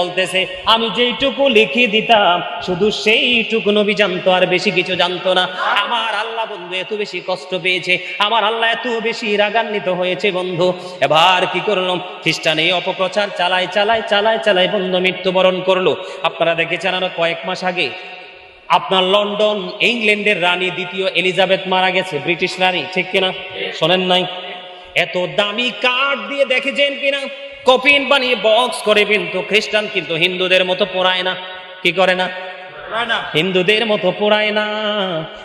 বলতেছে, আমি যেইটুকু দিতাম, শুধু সেইটুকু নবী জানতো, আর বেশি কিছু জানতো না। আমার আল্লাহ বন্ধু এত বেশি কষ্ট পেয়েছে, আমার আল্লাহ এত বেশি রাগান্বিত হয়েছে বন্ধু। এবার কি করলাম? খ্রিস্টান এই অপপ্রচার চালায় চালায় চালায় চালায় বন্ধু মৃত্যুবরণ করল। আপনারা দেখেছেন আরও কয়েক মাস আগে, আপনার লন্ডন, ইংল্যান্ডের রানী দ্বিতীয় এলিজাবেথ মারা গেছে, ব্রিটিশ রানী, ঠিক কিনা? শোনেন নাই? এত দামি কার্ড দিয়ে দেখেছেন কিনা? কপিন বানিয়ে বক্স করে কিন্তু খ্রিস্টান কিন্তু হিন্দুদের মতো পড়ায় না। কি করে না। হিন্দুদের মতো পোড়ায় না।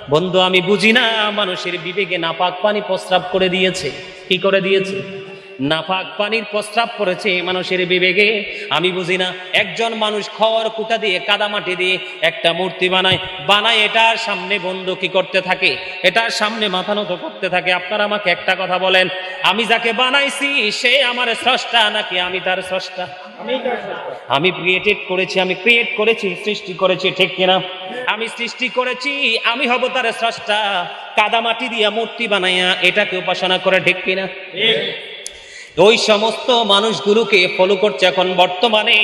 বন্ধু আমি বুঝি না মানুষের বিবেকে নাপাক পানি প্রস্রাব করে দিয়েছে। কি করে দিয়েছে? নাপাক পানির প্রস্রাব করেছে মানুষের বিবেকে। আমি বুঝি না, একজন মানুষ খড় কুটা দিয়ে কাদামাটি দিয়ে একটা মূর্তি বানায় বানায়, এটার সামনে বন্ধু কি করতে থাকে? এটার সামনে মাথা নত করতে থাকে। আপনারা আমাকে একটা কথা বলেন, আমি যাকে বানাইছি, সে আমার স্রষ্টা নাকি আমি তার স্রষ্টা? আমি ক্রিয়েটেড করেছি, আমি ক্রিয়েট করেছি, সৃষ্টি করেছি, ঠিক কিনা? আমি সৃষ্টি করেছি, আমি হব তার স্রষ্টা। কাদামাটি দিয়া মূর্তি বানাইয়া এটাকে উপাসনা করে, ঠিক কিনা? ওই সমস্ত মানুষগুলোকে ফলো করছে এখন বর্তমানে।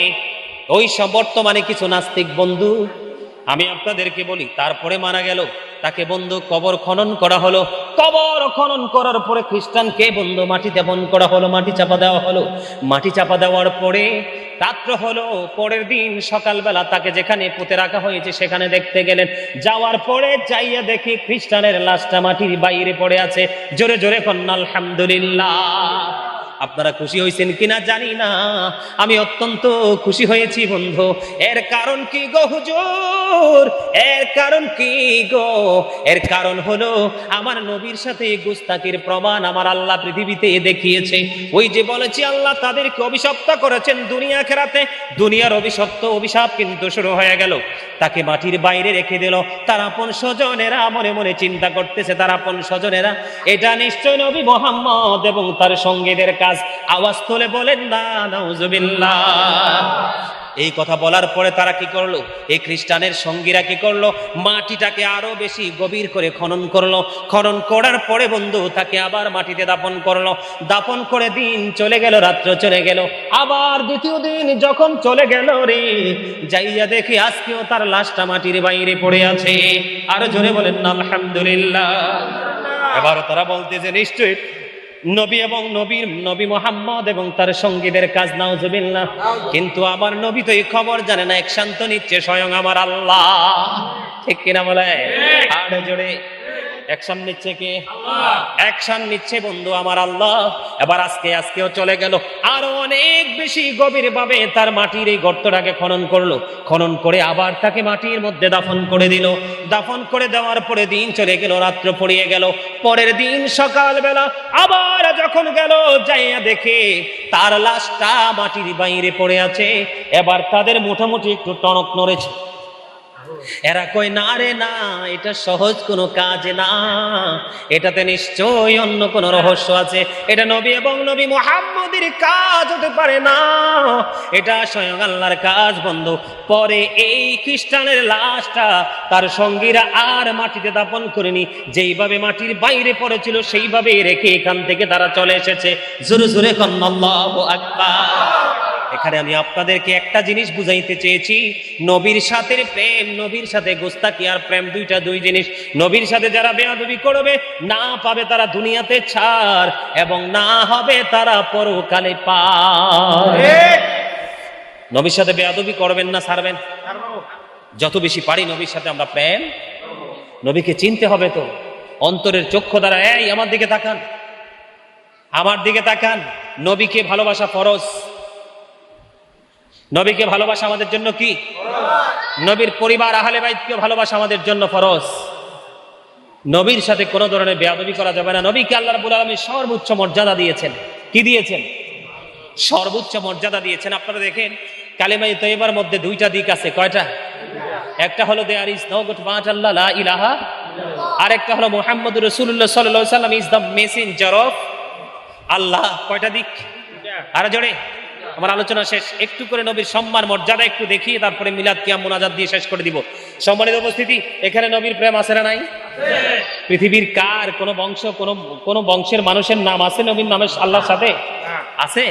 ওই সব বর্তমানে কিছু নাস্তিক বন্ধু, আমি আপনাদেরকে বলি, তারপরে মারা গেল, তাকে বন্ধু কবর খনন করা হলো। কবর খনন করার পরে খ্রিস্টানকে বন্ধু মাটি দেবন করা হলো, মাটি চাপা দেওয়া হলো। মাটি চাপা দেওয়ার পরে রাত্র হলো, পরের দিন সকালবেলা তাকে যেখানে পুঁতে রাখা হয়েছে সেখানে দেখতে গেলেন। যাওয়ার পরে যাইয়া দেখি খ্রিস্টানের লাশটা মাটির বাইরে পড়ে আছে। জোরে জোরে কন্যা, আলহামদুলিল্লাহ। আপনারা খুশি হয়েছেন কিনা জানি না। আমি অত্যন্ত খুশি হয়েছি বন্ধু। এর কারণ কি গো হুজুর? এর কারণ কি গো? এর কারণ হলো আমার নবীর সাথে গুস্তাকির প্রমাণ আমার আল্লাহ পৃথিবীতে দেখিয়েছে। ওই যে বলেছি, আল্লাহ তাদেরকে অভিশপ্ত করেছেন দুনিয়া খেরাতে দুনিয়ার অভিশপ্ত অভিশাপ কিন্তু শুরু হয়ে গেল। তাকে মাটির বাইরে রেখে দিল। তার আপন স্বজনেরা মনে মনে চিন্তা করতেছে, তার আপন স্বজনেরা, এটা নিশ্চয় নবী মোহাম্মদ এবং তার সঙ্গীদের কাজ। আওয়াজ তোলে বলেন, না, নাউজুবিল্লাহ। এই কথা বলার পরে তারা কি করল? এই খ্রিস্টানের সঙ্গীরা কি করল? মাটিটাকে আরও বেশি গভীর করে খনন করল। খনন করার পরে বন্ধু তাকে আবার মাটিতে দাপন করল। দাপন করে দিন চলে গেল, রাত্র চলে গেল। আবার দ্বিতীয় দিন যখন চলে গেল রে, যাইয়া দেখি আজকেও তার লাশটা মাটির বাইরে পড়ে আছে। আরও জোরে বলেন, আলহামদুলিল্লাহ। এবার তারা বলতেছে, নিশ্চয়ই নবী এবং নবীর নবী মোহাম্মদ এবং তার সঙ্গীদের কাজ নাও জুবিল্লা কিন্তু আমার নবী তো এই খবর জানে না এক শান্ত নিচ্ছে স্বয়ং আমার আল্লাহ। ঠিক কিনা বলে? আর জোরে। অ্যাকশন নিচ্ছে কে? অ্যাকশন নিচ্ছে বন্ধু আমার আল্লাহ। এবার আজকে, আজকেও চলে গেল। আরও অনেক বেশি গভীর ভাবে তার মাটির এই গর্তটাকে খনন করল। খনন করে আবার তাকে মাটির মধ্যে দাফন করে দিল। দাফন করে দেওয়ার পরে দিন চলে গেল, রাত্র পড়িয়ে গেল। পরের দিন সকালবেলা আবার যখন গেল, যাইয়া দেখে তার লাশটা মাটির বাইরে পড়ে আছে। এবার তাদের মোটামুটি একটু টনক নড়েছে। এরা কই না রে, না, এটা সহজ কোনো কাজ না। এটাতে নিশ্চয়ই অন্য কোনো রহস্য আছে। এটা নবী এবং নবী মোহাম্মদের কাজ হতে পারে না। এটা স্বয়ং আল্লাহর কাজ, বন্ধ। পরে এই খ্রিস্টানের লাশটা তার সঙ্গীরা আর মাটিতে দাপন করেনি। যেইভাবে মাটির বাইরে পড়েছিল সেইভাবে রেখে এখান থেকে তারা চলে এসেছে। জোরে জোরে কন্নাল্লাহু আকবার। এখানে আমি আপনাদেরকে একটা জিনিস বুঝাইতে চেয়েছি। নবীর সাথে প্রেম নবীর সাথে গোস্তাকি আর প্রেম দুইটা দুই জিনিস। নবীর সাথে যারা বেয়াদবি করবে না পাবে তারা দুনিয়াতে ছাড় এবং না হবে তারা পরকালে পায় নবীর সাথে বেয়াদবি করবেন না ছাড়বেন। যত বেশি পারি নবীর সাথে আমরা প্রেম। নবীকে চিনতে হবে তো। অন্তরের চক্ষু দ্বারা এই আমার দিকে তাকান। আমার দিকে তাকান। নবীকে ভালোবাসা ফরজ। নবীকে ভালোবাসা আমাদের জন্য কি? নবীর পরিবার আহলে বাইতকে ভালোবাসা আমাদের জন্য ফরজ। নবীর সাথে কোনো ধরনের বেয়াদবি করা যাবে না। নবীকে আল্লাহ রাব্বুল আলামিন সর্বোচ্চ মর্যাদা দিয়েছেন। কি দিয়েছেন? সর্বোচ্চ মর্যাদা দিয়েছেন। আপনারা দেখেন কালেমাই তৈবার মধ্যে দুইটা দিক আছে। কয়টা? একটা হলো there is no god but Allah লা ইলাহা আরেকটা হলো মুহাম্মদুর রাসূলুল্লাহ সাল্লাল্লাহু আলাইহি সাল্লাম is the messenger of Allah কয়টা দিক? আরে জোরে। আমার আলোচনা শেষ। একটু করে নবীর সম্মান, মর্যাদা একটু দেখিয়ে তারপরে মিলাদ, কিয়াম, মোনাজাত দিয়ে শেষ করে দিব। সম্মানিত উপস্থিতি, এখানে নবীর প্রেম আছে না নাই? পৃথিবীর কার, কোন বংশ, কোন কোন বংশের মানুষের নাম আছে নবীর নামের আল্লাহর সাথে? আছে?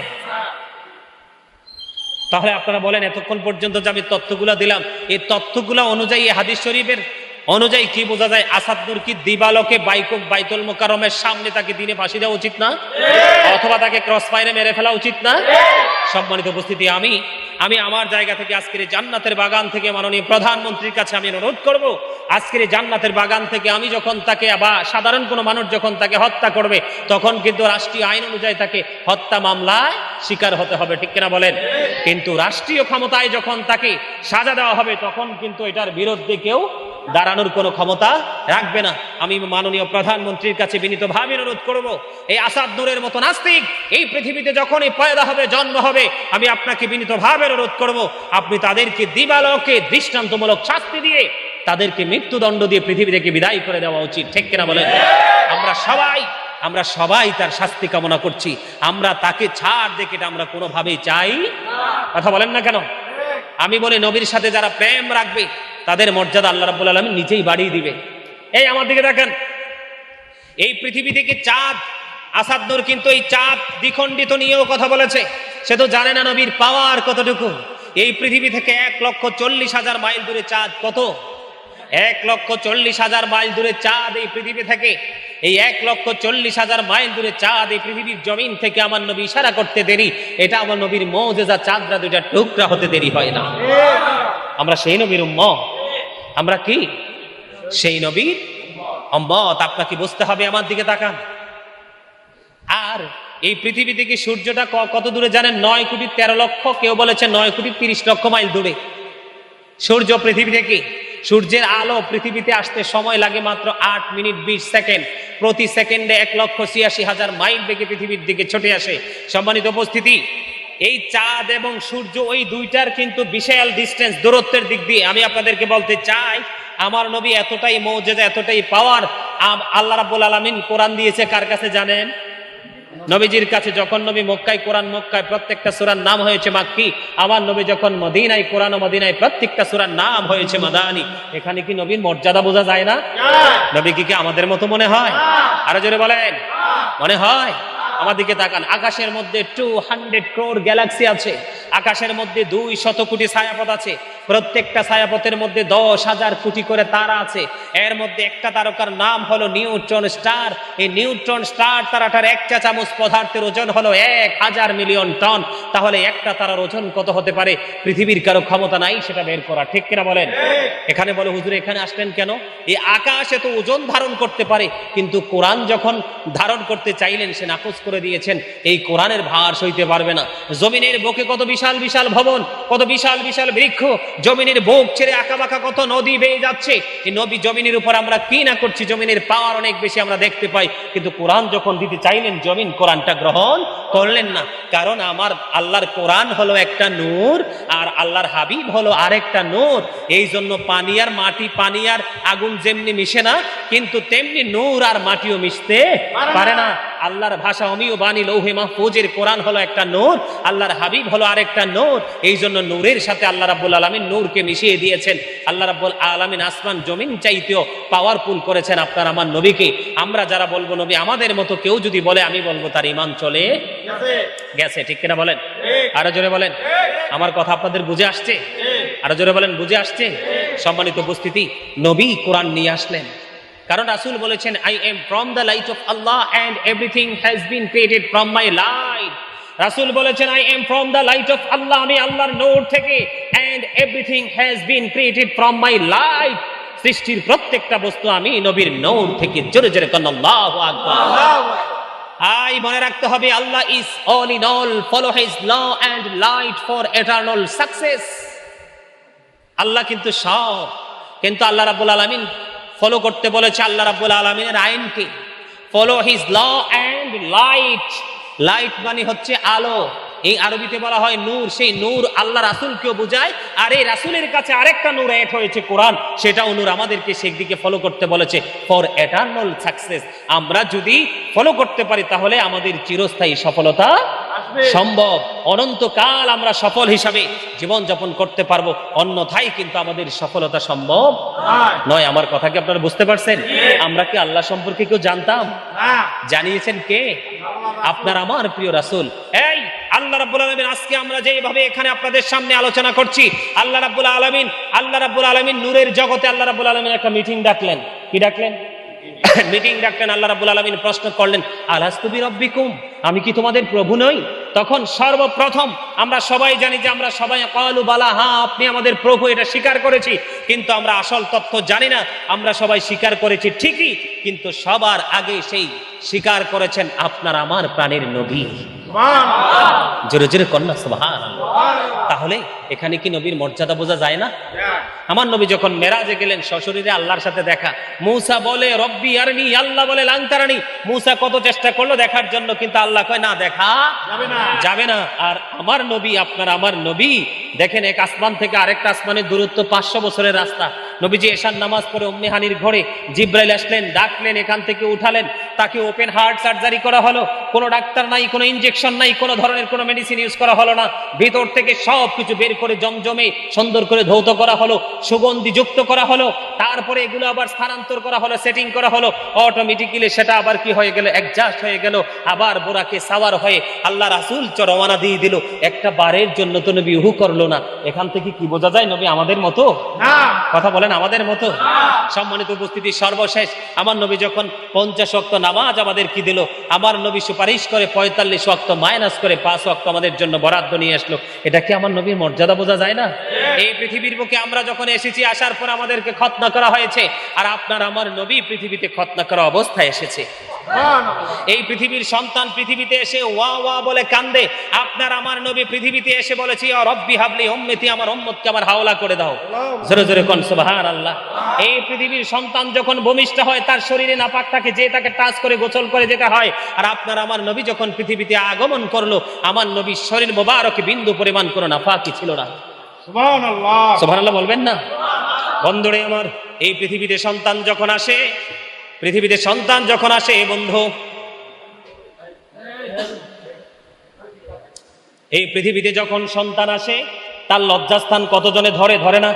তাহলে আপনারা বলেন, এতক্ষণ পর্যন্ত যে আমি তথ্যগুলো দিলাম, এই তথ্যগুলো অনুযায়ী হাদিস শরীফের অনুযায়ী কি বোঝা যায়? আসাদুর কি দিবালকে বাইকুক বাইতুল মোকারমের সামনে তাকে দিনে ফাঁসি দেওয়া উচিত না? অথবা তাকে ক্রস ফায়ারে মেরে ফেলা উচিত না? সম্মানিত উপস্থিতি, আমি আমি আমার জায়গা থেকে আজকের জান্নাতের বাগান থেকে মাননীয় প্রধানমন্ত্রীর কাছে আমি অনুরোধ করব, আজকের জান্নাতের বাগান থেকে আমি যখন তাকে বা সাধারণ কোনো মানুষ যখন তাকে হত্যা করবে, তখন কিন্তু রাষ্ট্রীয় আইন অনুযায়ী তাকে হত্যা মামলায় শিকার হতে হবে, ঠিক কিনা বলেন? কিন্তু রাষ্ট্রীয় ক্ষমতায় যখন তাকে সাজা দেওয়া হবে, তখন কিন্তু এটার বিরুদ্ধে কেউ দাঁড়ানোর কোনো ক্ষমতা রাখবে না। আমি মাননীয় প্রধানমন্ত্রীর কাছে বিনীতভাবে অনুরোধ করব, এই আসাদ নূরের মতো নাস্তিক এই পৃথিবীতে যখনই পয়দা হবে, জন্ম হবে, আমি আপনাকে বিনীতভাবে অনুরোধ করব, আপনি তাদেরকে দিবালকে দৃষ্টান্তমূলক শাস্তি দিয়ে তাদেরকে মৃত্যুদণ্ড দিয়ে পৃথিবী থেকে বিদায় করে দেওয়া উচিত। ঠিক কিনা বলেন? আমরা সবাই আমরা সবাই তার শাস্তি কামনা করছি। আমরা তাকে ছাড় দেখে এটা আমরা কোনোভাবেই চাই? কথা বলেন না কেন? আমি বলি, নবীর সাথে যারা প্রেম রাখবে তাদের মর্যাদা আল্লাহ রাব্বুল আলমী নিজেই বাড়িয়ে দিবে। এই আমার দিকে দেখেন। এই পৃথিবী থেকে চাঁদ আসাদ্দুর কিন্তু এই চাঁদ দ্বিখণ্ডিত নিয়েও কথা বলেছে। সে তো জানে না নবীর পাওয়ার কতটুকু। এই পৃথিবী থেকে এক লক্ষ চল্লিশ হাজার মাইল দূরে চাঁদ কত? এক লক্ষ চল্লিশ হাজার মাইল দূরে চাঁদ এই পৃথিবী থেকে। এই এক লক্ষ চল্লিশ হাজার মাইল দূরে চাঁদ এই পৃথিবীর জমিন থেকে আমার নবী ইশারা করতে দেরি। এটা আমার নবীর মৌজেজা চাঁদরা দুইটা টুকরা হতে দেরি হয় না। আমরা সেই নবীর উম্ম আমরা কি? সেই নবীর অম্মত আপনাকে বুঝতে হবে আমার দিকে তাকান। আর এই পৃথিবী থেকে সূর্যটা কত দূরে জানেন? নয় কোটি তেরো লক্ষ, কেউ বলেছে নয় কোটি তিরিশ লক্ষ মাইল দূরে। সূর্য পৃথিবী থেকে, সূর্যের আলো পৃথিবীতে আসতে সময় লাগে মাত্র আট মিনিট বিশ সেকেন্ড। প্রতি সেকেন্ডে এক লক্ষ ছিয়াশি হাজার মাইল বেগে পৃথিবীর দিকে ছুটে আসে। সম্মানিত উপস্থিতি এই চাঁদ এবং সূর্য ওই দুইটার কিন্তু বিশাল ডিস্টেন্স দূরত্বের দিক দিয়ে। আমি আপনাদেরকে বলতে চাই আমার নবী এতটাই মৌজেদা এতটাই পাওয়ার আল্লাহ রাব্বুল আলামিন কোরআন দিয়েছে কার কাছে জানেন? নবীজির কাছে যখন নবী মক্কায় কোরআন মক্কায় প্রত্যেকটা সুরার নাম হয়েছে মাক্কি আমার নবী যখন মদিনায় কোরআন মদিনায় প্রত্যেকটা সুরার নাম হয়েছে মাদানি এখানে কি নবীর মর্যাদা বোঝা যায় না? নবী কি আমাদের মতো মনে হয়? আরও জোরে বলেন। মনে হয়? আমার দিকে তাকান। আকাশের মধ্যে টু হান্ড্রেড ক্রোর গ্যালাক্সি আছে। আকাশের মধ্যে দুই শত কোটি ছায়াপথ আছে। প্রত্যেকটা ছায়াপথের মধ্যে দশ হাজার কোটি করে তারা আছে। এর মধ্যে একটা তারকার নাম হলো নিউট্রন স্টার। এই নিউট্রন স্টার তারাটার একটা চামচ পদার্থের ওজন হলো এক হাজার মিলিয়ন টন। তাহলে একটা তারার ওজন কত হতে পারে? পৃথিবীর কারও ক্ষমতা নাই সেটা বের করা। ঠিক কিনা বলেন? এখানে বলে হুজুর এখানে আসলেন কেন? এই আকাশ এত ওজন ধারণ করতে পারে কিন্তু কোরআন যখন ধারণ করতে চাইলেন সে নাকচ করে দিয়েছেন। এই কোরআনের ভার সইতে পারবে না। জমিনের বুকে কত বিশাল বিশাল ভবন কত বিশাল বিশাল বৃক্ষ জমিনের বুক ছেড়ে আঁকা বাঁকা কত নদী বেয়ে যাচ্ছে। এই নদী জমিনের উপর আমরা কি না করছি জমিনের পাওয়ার অনেক বেশি আমরা দেখতে পাই। কিন্তু কোরআন যখন দিতে চাইলেন জমিন কোরআনটা গ্রহণ করলেন না। কারণ আমার আল্লাহর কোরআন হলো একটা নূর আর আল্লাহর হাবিব হলো আরেকটা নূর। এই জন্য পানি আর মাটি পানি আর আগুন যেমনি মিশে না কিন্তু তেমনি নূর আর মাটিও মিশতে পারে না। আল্লাহর ভাষা অমিও বাণী লৌহে মাহফুজের কোরআন হলো একটা নূর, আল্লাহর হাবিব হলো আরেকটা নূর। এই জন্য নূরের সাথে আল্লাহ রাব্বুল আলমিন নূরকে মিশিয়ে দিয়েছেন। আল্লাহ রাব্বুল আলমিন আসমান, জমিন চাইতেও পাওয়ারফুল করেছেন আপনার আমার নবীকে। আমরা যারা বলব, নবী আমাদের মতো কেউ যদি বলে, আমি বলব, তার ইমান চলে গেছে, ঠিক কিনা বলেন? আরও জোরে বলেন? আমার কথা আপনাদের বুঝে আসছে? আরও জোরে বলেন, বুঝে আসছে? সম্মানিত উপস্থিতি, নবী কোরআন নিয়ে আসলেন। কারণ রাসূল বলেছেন I am from the light of Allah and everything has been created from my light রাসূল বলেছেন I am from the light of Allah আমি আল্লাহর নূর থেকে and everything has been created from my light সৃষ্টির প্রত্যেকটা বস্তু আমি নবীর নূর থেকে জোরে জোরে কন আল্লাহু আকবার। আই মনে রাখতে হবে Allah is all in all follow his law and light for eternal success আল্লাহ কিন্তু সব কিন্তু আল্লাহ রাব্বুল আলামিন ফলো করতে বলেছে আল্লাহ রাব্বুল আলামিনের আইনকে। Follow his law and light light মানে হচ্ছে আলো। এই আরবিতে বলা হয় নূর। সেই নূর আল্লাহ রাসূলকেও বোঝায়। আর এই রাসূলের কাছে আরেকটা নূর অ্যাড হয়েছে কোরআন। সেটাও নূর আমাদেরকে সেই দিকে ফলো করতে বলেছে। ফর এটার্নাল সাকসেস আমরা যদি ফলো করতে পারি তাহলে আমাদের চিরস্থায়ী সফলতা সম্ভব। অনন্তকাল আমরা সফল হিসাবে জীবন যাপন করতে পারব। অন্যথায় কিন্তু আমাদের সফলতা সম্ভব নয়। আমার কথা কি আপনারা বুঝতে পারছেন? আমরা কি আল্লাহ সম্পর্কে কেউ জানতাম? জানিয়েছেন কে? আপনার আমার প্রিয় রাসুল। এই আল্লাহ রাব্বুল আলামিন আজকে আমরা যেভাবে এখানে আপনাদের সামনে আলোচনা করছি আল্লাহ রাব্বুল আলামিন আল্লাহ রাব্বুল আলামিন নূরের জগতে আল্লাহ রাব্বুল আলামিন একটা মিটিং ডাকলেন। কি ডাকলেন? মিটিং ডাকলেন, আল্লাহ রাবুল আলমিন প্রশ্ন করলেন, আলাস্তু বিরব্বিকুম? আমি কি তোমাদের প্রভু নই? তখন সর্বপ্রথম আমরা সবাই জানি যে আমরা সবাই কালু বালা হ্যাঁ আপনি আমাদের প্রভু, এটা স্বীকার করেছি। কিন্তু আমরা আসল তথ্য জানি না, আমরা সবাই স্বীকার করেছি ঠিকই, কিন্তু সবার আগে সেই স্বীকার করেছেন আপনার আমার প্রাণের নবী। জোরে জোরে কন্যা সুবহান তাহলে এখানে কি নবীর মর্যাদা বোঝা যায় না? আমার নবী যখন মেরাজে গেলেন সশরীরে আল্লাহর সাথে দেখা মূসা বলে রব্বি আরনি আল্লাহ বলে লাংতারানি মূসা কত চেষ্টা করল দেখার জন্য কিন্তু আল্লাহ কয় না দেখা যাবে না। আর আমার নবী আপনার আমার নবী দেখেন এক আসমান থেকে আরেকটা আসমানের দূরত্ব পাঁচশো বছরের রাস্তা। নবীজি এশার নামাজ পড়ে অম্নি হানির ঘরে জিব্রাইল আসলেন ডাকলেন এখান থেকে উঠালেন। তাকে ওপেন হার্ট সার্জারি করা হলো। কোনো ডাক্তার নাই কোনো ইনজেকশন নাই কোনো ধরনের কোনো মেডিসিন ইউজ করা হলো না। ভিতর থেকে সব কিছু বের করে জমজমে সুন্দর করে ধৌত করা হলো সুগন্ধি যুক্ত করা হলো। তারপরে এগুলো আবার স্থানান্তর করা হলো সেটিং করা হলো। অটোমেটিক্যালি সেটা আবার কি হয়ে গেল? অ্যাডজাস্ট হয়ে গেল। আবার বোরাকে সাওয়ার হয়ে আল্লাহ রাসূল চরমানা দিয়ে দিল। একটা বারের জন্য তো নবী উহু করল না। এখান থেকে কি বোঝা যায় নবী আমাদের মতো? কথা বলেন আমাদের মতো? সম্মানিত উপস্থিতি সর্বশেষ। আমার নবী যখন পঞ্চাশ অক্ত নামাজ আমাদের কি দিল? আমার নবী সুপারিশ করে পঁয়তাল্লিশ অক্ত মাইনাস করে পাঁচ অক্ত আমাদের জন্য বরাদ্দ নিয়ে আসলো। এটা কি আমার নবীর মর্যাদা বোঝা যায় না? এই পৃথিবীর বুকে আমরা যখন এসেছি, আসার পর আমাদেরকে খতনা করা হয়েছে। আর আপনার আমার নবী পৃথিবীতে খতনা করা অবস্থায় এসেছে। এই পৃথিবীর সন্তান পৃথিবীতে এসে ওয়া ওয়া বলে কান্দে। আপনার আমার নবী পৃথিবীতে এসে বলেছি "ও রব্বি হাবলি উম্মতি আমার উম্মতকে আমার হাওলা করে দাও। জোরে জোরে কোন সুবহান আল্লাহ এই পৃথিবীর সন্তান যখন ভূমিষ্ঠ হয় তার শরীরে নাপাক থাকে যে তাকে টাচ করে গোসল করে যেতে হয় আর আপনার আমার নবী যখন পৃথিবীতে আগমন করল আমার নবীর শরীর মোবারক বিন্দু পরিমাণ কোনো নাফাকি ছিল না। সুবহানাল্লাহ বলবেন না? বন্ধুরে আমার এই পৃথিবীতে সন্তান যখন আসে পৃথিবীতে সন্তান যখন আসে, বন্ধু, এই পৃথিবীতে যখন সন্তান আসে, তার লজ্জাস্থান কতজনে ধরে? ধরে না?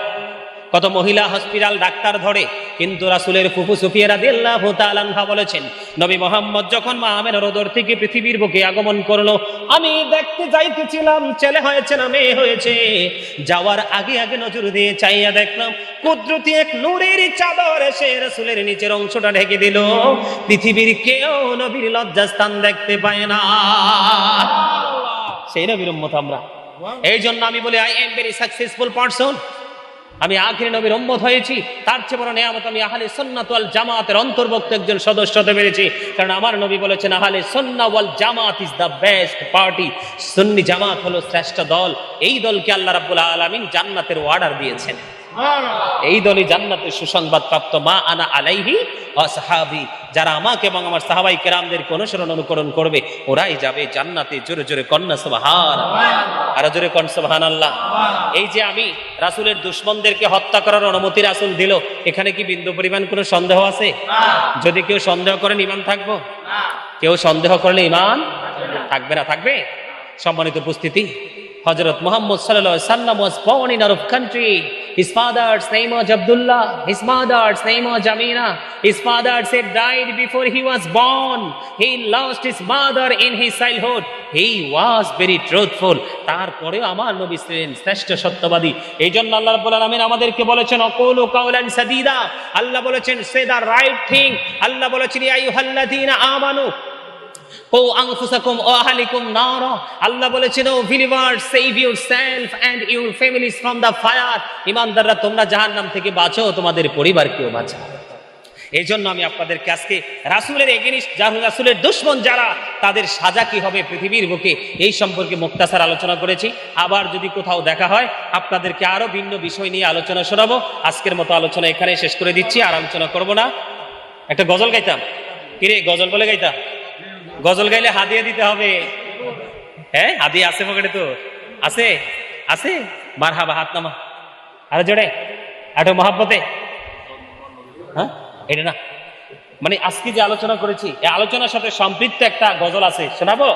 কত মহিলা হসপিটাল, ডাক্তার ধরে? কিন্তু রাসুলের ফুফু সুফিয়া রাদিয়াল্লাহু তাআলা বলেছেন নবী মোহাম্মদ যখন মা আমেনার ওদর থেকে পৃথিবীর বুকে আগমন করল আমি দেখতে যাইতেছিলাম ছেলে হয়েছে না মেয়ে হয়েছে। যাওয়ার আগে আগে নজর দিয়ে চাইয়া দেখলাম কুদরতি এক নূরের চাদর এসে রাসুলের নিচের অংশটা ঢেকে দিল। পৃথিবীর কেউ নবীর লজ্জাস্থান দেখতে পায় না। সেই নবীর উম্মত আমরা। এই জন্য আমি বলি I am very successful person আমি আখির নবীর উম্মত হয়েছি। তার চেয়ে বড় নিয়ামত আমি আহালে সন্ন্যাত ওয়াল জামাতের অন্তর্ভুক্ত একজন সদস্য হতে পেরেছি। কারণ আমার নবী বলেছেন, আহলে সন্না ওয়াল জামাত ইজ দ্য বেস্ট পার্টি। সুন্নি জামাত হলো শ্রেষ্ঠ দল। এই দলকে আল্লাহ রাব্বুল আলামিন জান্নাতের অর্ডার দিয়েছেন। এই দলই জান্নাতের সুসংবাদ প্রাপ্ত মা আনা আলাইহি সাহাবি, যারা আমাকে এবং আমার সাহাবাই কেরামদের অনুসরণ অনুকরণ করবে, ওরাই যাবে জান্নাতে। জোরে জোরে কন্যা সুবহান। আর জোরে কন সুবহান আল্লাহ এই যে আমি রাসূলের দুশ্মনদেরকে হত্যা করার অনুমতি রাসুল দিল, এখানে কি বিন্দু পরিমাণ কোনো সন্দেহ আছে? যদি কেউ সন্দেহ করেন, ইমান থাকব? কেউ সন্দেহ করলে ইমান থাকবে না, থাকবে? সম্মানিত উপস্থিতি হজরত মোহাম্মদ সাল্লাম was born in Arab country. His father's name was Abdullah. His mother's name was Jamina. His father said died before he was born. He lost his mother in his childhood. He was very truthful. তারপরেও আমার নবী ছিলেন শ্রেষ্ঠ সত্যবাদী এই জন্য আল্লাহ রাব্বুল আলামিন আমাদেরকে বলেছেন অকুলু কাউলান সাদিদা আল্লাহ বলেছেন সে দা রাইট থিং আল্লাহ বলেছেন ইয়া আইয়ুহাল্লাযীনা আমানু ও ও নারা। আল্লাহ বলেছেন, O save yourself and your families from the fire ইমানদাররা, তোমরা থেকে বাঁচো, তোমাদের পরিবারকেও এই জন্য আমি আপনাদেরকে আজকে রাসুলের রাসুলের দুশ্মন যারা, তাদের সাজা কি হবে পৃথিবীর বুকে, এই সম্পর্কে মুক্তাসার আলোচনা করেছি। আবার যদি কোথাও দেখা হয়, আপনাদেরকে আরও ভিন্ন বিষয় নিয়ে আলোচনা শোনাবো। আজকের মতো আলোচনা এখানে শেষ করে দিচ্ছি, আর আলোচনা করব না। একটা গজল গাইতাম। কিরে, গজল বলে গাইতাম? গজল গাইলে হাদিয়া দিতে হবে। হ্যাঁ হাদিয়া আছে পকেটে তো। আছে আছে। মার হাবা হাত নামা। আরে জোরে, আটো মহাব্বতে। হ্যাঁ এটা না। মানে আজকে যে আলোচনা করেছি এই আলোচনার সাথে সম্পৃক্ত একটা গজল আছে, শোনাবো?